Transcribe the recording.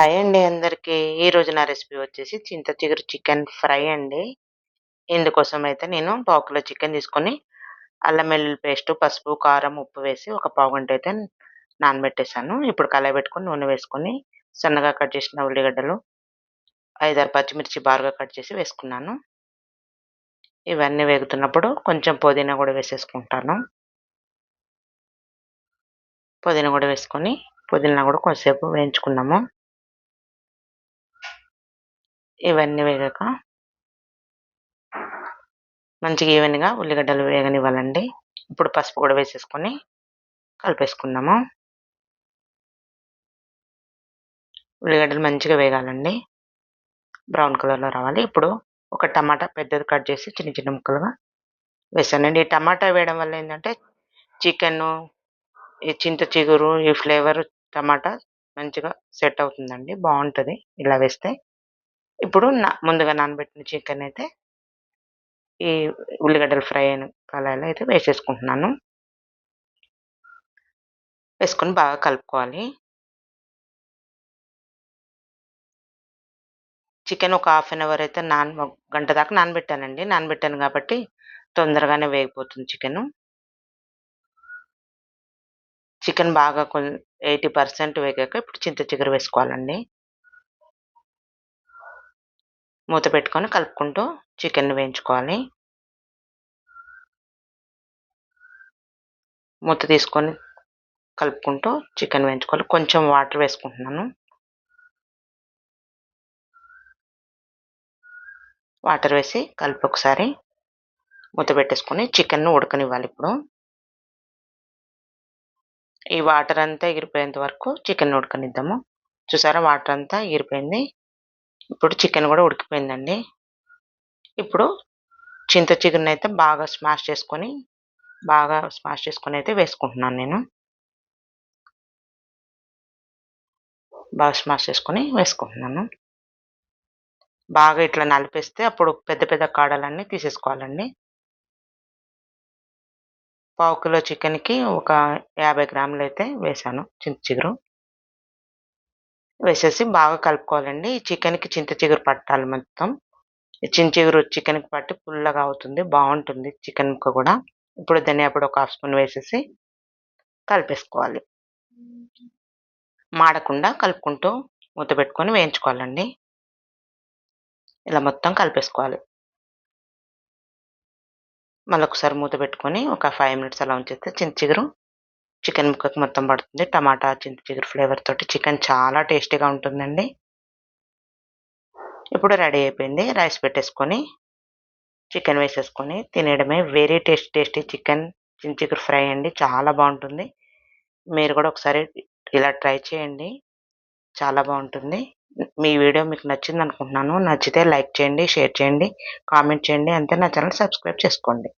Hi అండి అందరికీ. ఈరోజు నా రెసిపీ వచ్చేసి చింత చిగురు చికెన్ ఫ్రై అండి. ఇందుకోసం అయితే నేను పావు కిలో చికెన్ తీసుకొని అల్లం వెల్లుల్లి పేస్ట్ పసుపు కారం ఉప్పు వేసి ఒక పావు గంట అయితే నానబెట్టేశాను. ఇప్పుడు కళాయి పెట్టుకొని నూనె వేసుకొని సన్నగా కట్ చేసిన ఉల్లిగడ్డలు ఐదారు పచ్చిమిర్చి బారుగా కట్ చేసి వేసుకున్నాను. ఇవన్నీ వేగుతున్నప్పుడు కొంచెం పుదీనా కూడా వేసేసుకుంటాను. పుదీనా కూడా వేసుకొని పుదీనా కూడా కొంచెంసేపు వేయించుకున్నాము. ఇవన్నీ వేగాక మంచిగా ఈవెన్గా ఉల్లిగడ్డలు వేగనివ్వాలండి. ఇప్పుడు పసుపు కూడా వేసేసుకొని కలిపేసుకున్నాము ఉల్లిగడ్డలు మంచిగా వేగాలండి. బ్రౌన్ కలర్లో రావాలి. ఇప్పుడు ఒక టమాటా పెద్దది కట్ చేసి చిన్న చిన్న ముక్కలుగా వేసానండి. ఈ టమాటా వేయడం వల్ల ఏంటంటే చికెన్ ఈ చింత చిగురు ఈ ఫ్లేవర్ టమాటా మంచిగా సెట్ అవుతుందండి. బాగుంటుంది ఇలా వేస్తే. ఇప్పుడు నా ముందుగా నానబెట్టిన చికెన్ అయితే ఈ ఉల్లిగడ్డలు ఫ్రై అయిన కళాయిలో అయితే వేసేసుకుంటున్నాను. వేసుకొని బాగా కలుపుకోవాలి. చికెన్ ఒక హాఫ్ అన్ అవర్ అయితే నాన్ గంట దాకా నానబెట్టానండి. నానబెట్టాను కాబట్టి తొందరగానే వేగిపోతుంది చికెన్. చికెన్ బాగా ఎయిటీ పర్సెంట్ వేగాక ఇప్పుడు చింత చిగురు వేసుకోవాలండి. మూత పెట్టుకొని కలుపుకుంటూ చికెన్ వేయించుకోవాలి. మూత తీసుకొని కలుపుకుంటూ చికెన్ వేయించుకోవాలి. కొంచెం వాటర్ వేసుకుంటున్నాను. వాటర్ వేసి కలిపి ఒకసారి మూత పెట్టేసుకొని చికెన్ను ఉడకనివ్వాలి ఇప్పుడు. ఈ వాటర్ అంతా ఎగిరిపోయేంత వరకు చికెన్ ఉడకనిద్దాము. చూసారా వాటర్ అంతా ఎగిరిపోయింది? ఇప్పుడు చికెన్ కూడా ఉడికిపోయిందండి. ఇప్పుడు చింత చికెన్ అయితే బాగా స్మాష్ చేసుకొని బాగా స్మాష్ చేసుకొని అయితే వేసుకుంటున్నాను నేను. బాగా స్మాష్ చేసుకొని వేసుకుంటున్నాను. బాగా ఇట్లా నలిపేస్తే అప్పుడు పెద్ద పెద్ద కాడలన్నీ తీసేసుకోవాలండి. పావు కిలో చికెన్కి ఒక యాభై గ్రాములు అయితే వేసాను చింత చిగురు. వేసేసి బాగా కలుపుకోవాలండి. ఈ చికెన్కి చింత చిగురు పట్టాలి మొత్తం. చింత చిగురు చికెన్కి పట్టి పుల్లగా అవుతుంది బాగుంటుంది చికెన్కి కూడా. ఇప్పుడు ధనియా పొడి ఒక హాఫ్ స్పూన్ వేసేసి కలిపేసుకోవాలి. మాడకుండా కలుపుకుంటూ మూత పెట్టుకొని వేయించుకోవాలండి. ఇలా మొత్తం కలిపేసుకోవాలి. మళ్ళీ ఒకసారి మూత పెట్టుకొని ఒక ఫైవ్ మినిట్స్ అలా ఉంచేస్తే చింత చిగురు చికెన్ ముక్కకి మొత్తం పడుతుంది. టమాటా చింతచిగురు ఫ్లేవర్ తోటి చికెన్ చాలా టేస్టీగా ఉంటుందండి. ఇప్పుడు రెడీ అయిపోయింది. రైస్ పెట్టేసుకొని చికెన్ వేసేసుకొని తినేయడమే. వెరీ టేస్ట్ టేస్టీ చికెన్ చింతచిగురు ఫ్రై అండి. చాలా బాగుంటుంది. మీరు కూడా ఒకసారి ఇలా ట్రై చేయండి. చాలా బాగుంటుంది. మీ వీడియో మీకు నచ్చింది అనుకుంటున్నాను నచ్చితే లైక్ చేయండి షేర్ చేయండి కామెంట్ చేయండి. అంతే నా ఛానల్ సబ్స్క్రైబ్ చేసుకోండి.